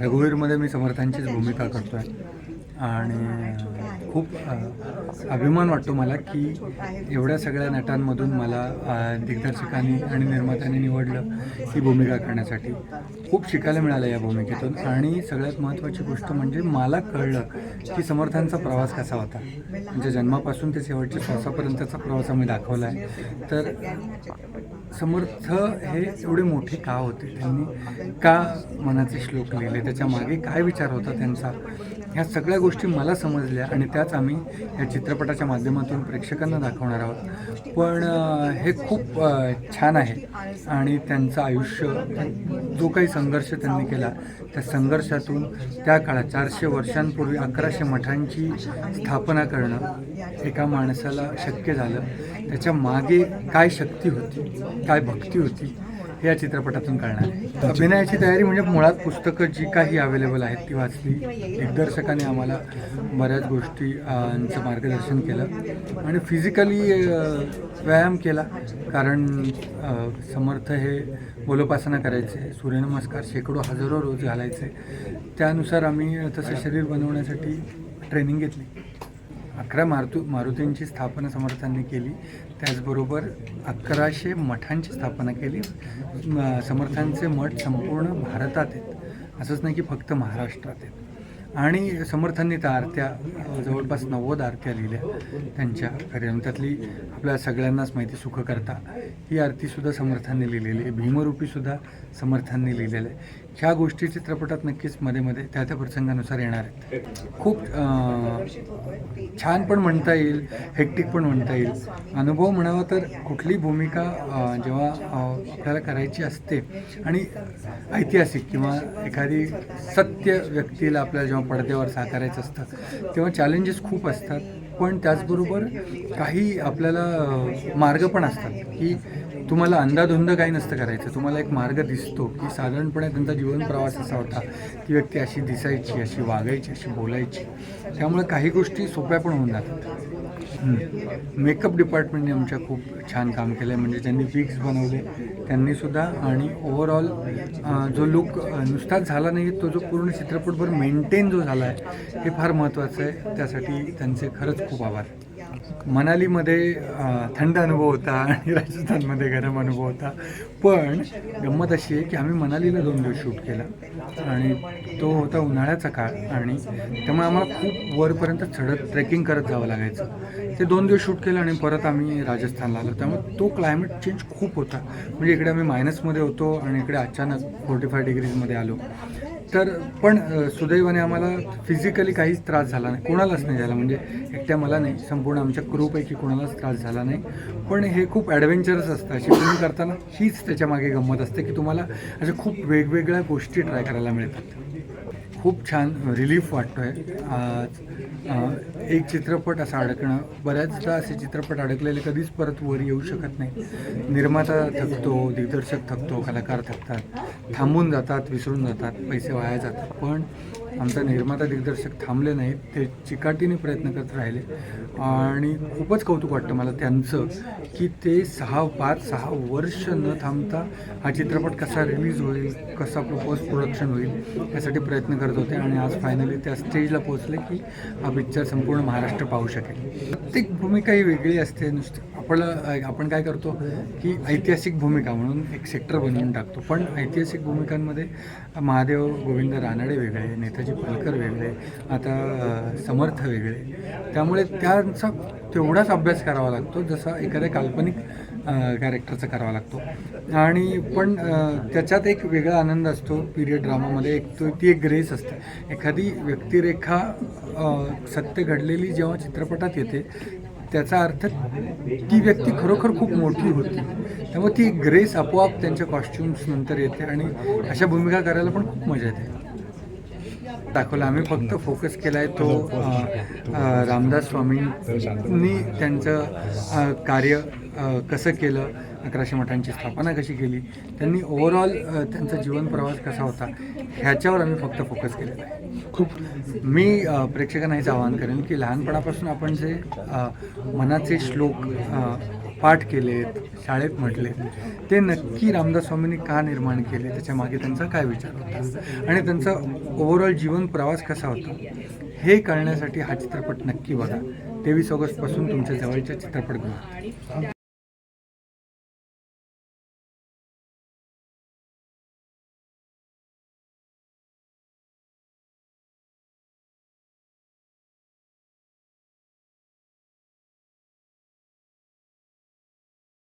रघुवीरमध्ये मी समर्थांचीच भूमिका करतो आहे. आणि खूप अभिमान वाटतो मला की एवढ्या सगळ्या नटांमधून मला दिग्दर्शकांनी आणि निर्मात्यांनी निवडलं ही भूमिका करण्यासाठी. खूप शिकायला मिळालं या भूमिकेतून. आणि सगळ्यात महत्त्वाची गोष्ट म्हणजे मला कळलं की समर्थांचा प्रवास कसा होता. म्हणजे जन्मापासून ते शेवटच्या श्वासापर्यंतचा प्रवास आम्ही दाखवला आहे तर समर्थ हे एवढे मोठे का होते? त्यांनी का मनाचे श्लोक लिहिले? त्याच्यामागे काय विचार होता त्यांचा? ह्या सगळ्या गोष्टी मला समजल्या आणि त्याच आम्ही या चित्रपटाच्या माध्यमातून प्रेक्षकांना दाखवणार आहोत. पण हे खूप छान आहे आणि त्यांचं आयुष्य जो काही संघर्ष त्यांनी केला त्या संघर्षातून त्या काळात चारशे वर्षांपूर्वी अकराशे मठांची स्थापना करणं एका माणसाला शक्य झालं. त्याच्यामागे काय शक्ती होती काय भक्ती होती या चित्रपटातून कळणार आहे. अभिनयाची तयारी म्हणजे मुळात पुस्तकं जी काही अवेलेबल आहेत ती वाचली. दिग्दर्शकाने आम्हाला बऱ्याच गोष्टींचं मार्गदर्शन केलं आणि फिजिकली व्यायाम केला. कारण समर्थ हे बोलोपासना करायचे. सूर्यनमस्कार शेकडो हजारो रोज घालायचे. त्यानुसार आम्ही तसं शरीर बनवण्यासाठी ट्रेनिंग घेतली. अकरा मारुतू मारुतींची स्थापना समर्थांनी केली. त्याचबरोबर अकराशे मठांची स्थापना केली. समर्थांचे मठ संपूर्ण भारतात आहेत. असंच नाही की फक्त महाराष्ट्रात आहेत. आणि समर्थांनी त्या आरत्या जवळपास नव्वद आरत्या लिहिल्या त्यांच्या कार्याने त्यातली आपल्या सगळ्यांनाच माहिती सुखकर्ता. ही आरतीसुद्धा समर्थांनी लिहिलेली आहे. भीमरूपीसुद्धा समर्थांनी लिहिलेलं आहे. ह्या गोष्टी चित्रपटात नक्कीच मध्ये मध्ये त्या त्या प्रसंगानुसार येणार आहेत. खूप छान पण म्हणता येईल हेक्टिक पण म्हणता येईल. अनुभव म्हणावा तर कुठली भूमिका जेव्हा आपल्याला करायची असते आणि ऐतिहासिक किंवा एखादी सत्य व्यक्तीला आपल्याला जेव्हा पडद्यावर साकारायचं असतं तेव्हा चॅलेंजेस खूप असतात. पण त्याचबरोबर काही आपल्याला मार्ग पण असतात की तुम्हाला अंधाधुंद काही नसतं करायचं. तुम्हाला एक मार्ग दिसतो की साधारणपणे त्यांचा जीवन प्रवास असा होता ती व्यक्ती अशी दिसायची अशी वागायची अशी बोलायची. त्यामुळे काही गोष्टी सोप्या पण होऊन जातात. मेकअप डिपार्टमेंटने आमच्या खूप छान काम केलं आहे म्हणजे ज्यांनी विक्स बनवले त्यांनीसुद्धा आणि ओव्हरऑल जो लुक नुसताच झाला नाही तो जो पूर्ण चित्रपटभर मेंटेन जो झाला आहे हे फार महत्त्वाचं आहे. त्यासाठी त्यांचे खरंच खूप आभार. मनालीमध्ये थंड अनुभव होता आणि राजस्थानमध्ये गरम अनुभव होता. पण गंमत अशी आहे की आम्ही मनालीला दोन दिवस शूट केला आणि तो होता उन्हाळ्याचा काळ आणि त्यामुळे आम्हाला खूप वरपर्यंत चढत ट्रेकिंग करत जावं लागायचं. ते दोन दिवस शूट केलं आणि परत आम्ही राजस्थानला आलो. त्यामुळे तो क्लायमेट चेंज खूप होता. म्हणजे इकडे आम्ही मायनसमध्ये होतो आणि इकडे अचानक फोर्टी फाय डिग्रीजमध्ये आलो. तर पण सुदैवाने आम्हाला फिजिकली काहीच त्रास झाला नाही. कोणालाच नाही झाला. म्हणजे एकट्या मला नाही. संपूर्ण आमच्या क्रूपैकी कोणालाच त्रास झाला नाही. पण हे खूप ॲडव्हेंचरस असतं. अशी फिल्म करताना हीच त्याच्यामागे गंमत असते की तुम्हाला अशा खूप वेगवेगळ्या गोष्टी ट्राय करायला मिळतात. खूप छान रिलीफ वाटतो आहे आज एक चित्रपट असा अडकणं. बऱ्याचदा असे चित्रपट अडकलेले कधीच परत वर येऊ शकत नाही. निर्माता थकतो दिग्दर्शक थकतो कलाकार थकतात. थांबून जातात विसरून जातात पैसे वाया जातात. पण आमचा निर्माता दिग्दर्शक थांबले नाहीत ते चिकाटीने प्रयत्न करत राहिले. आणि खूपच कौतुक वाटतं मला त्यांचं की ते सहा पाच सहा वर्ष न थांबता हा चित्रपट कसा रिलीज होईल कसा पोस्ट प्रोडक्शन होईल यासाठी प्रयत्न करत होते. आणि आज फायनली त्या स्टेजला पोहोचले की हा पिक्चर संपूर्ण महाराष्ट्र पाहू शकेल. प्रत्येक भूमिका ही वेगळी असते. नुसती आपलं आपण काय करतो की ऐतिहासिक भूमिका म्हणून एक सेक्टर बनवून टाकतो. पण ऐतिहासिक भूमिकांमध्ये महादेव गोविंद रानडे वेगळे नेताजी पालकर वेगळे आता समर्थ वेगळे. त्यामुळे त्यांचा तेवढाच अभ्यास करावा लागतो जसा एखाद्या काल्पनिक कॅरेक्टरचा करावा लागतो. आणि पण त्याच्यात एक वेगळा आनंद असतो पिरियड ड्रामामध्ये एक तो ती एक ग्रेस असते. एखादी व्यक्तिरेखा सत्य घडलेली जेव्हा चित्रपटात येते त्याचा अर्थ ती व्यक्ती खरोखर खूप मोठी होती. त्यामुळे ती ग्रेस आपोआप त्यांच्या कॉस्ट्युम्स नंतर येते आणि अशा भूमिका करायला पण खूप मजा येते. दाखवला. आम्ही फक्त फोकस केला आहे तो रामदास स्वामींनी त्यांचं कार्य कसं केलं अकराशे मठांची स्थापना कशी केली त्यांनी ओव्हरऑल त्यांचा जीवन प्रवास कसा होता ह्याच्यावर आम्ही फक्त फोकस केलेला आहे. खूप मी प्रेक्षकांना हेच आवाहन करेन की लहानपणापासून आपण जे मनाचे श्लोक पाठ केलेत शाळेत म्हटले. ते नक्की रामदास स्वामींनी का निर्माण केले? त्याच्यामागे त्यांचा काय विचार होता? आणि त्यांचा ओव्हरऑल जीवन प्रवास कसा होता? हे कळण्यासाठी हा चित्रपट नक्की बघा. तेवीस ऑगस्टपासून तुमच्या जवळच्या चित्रपटगृहात.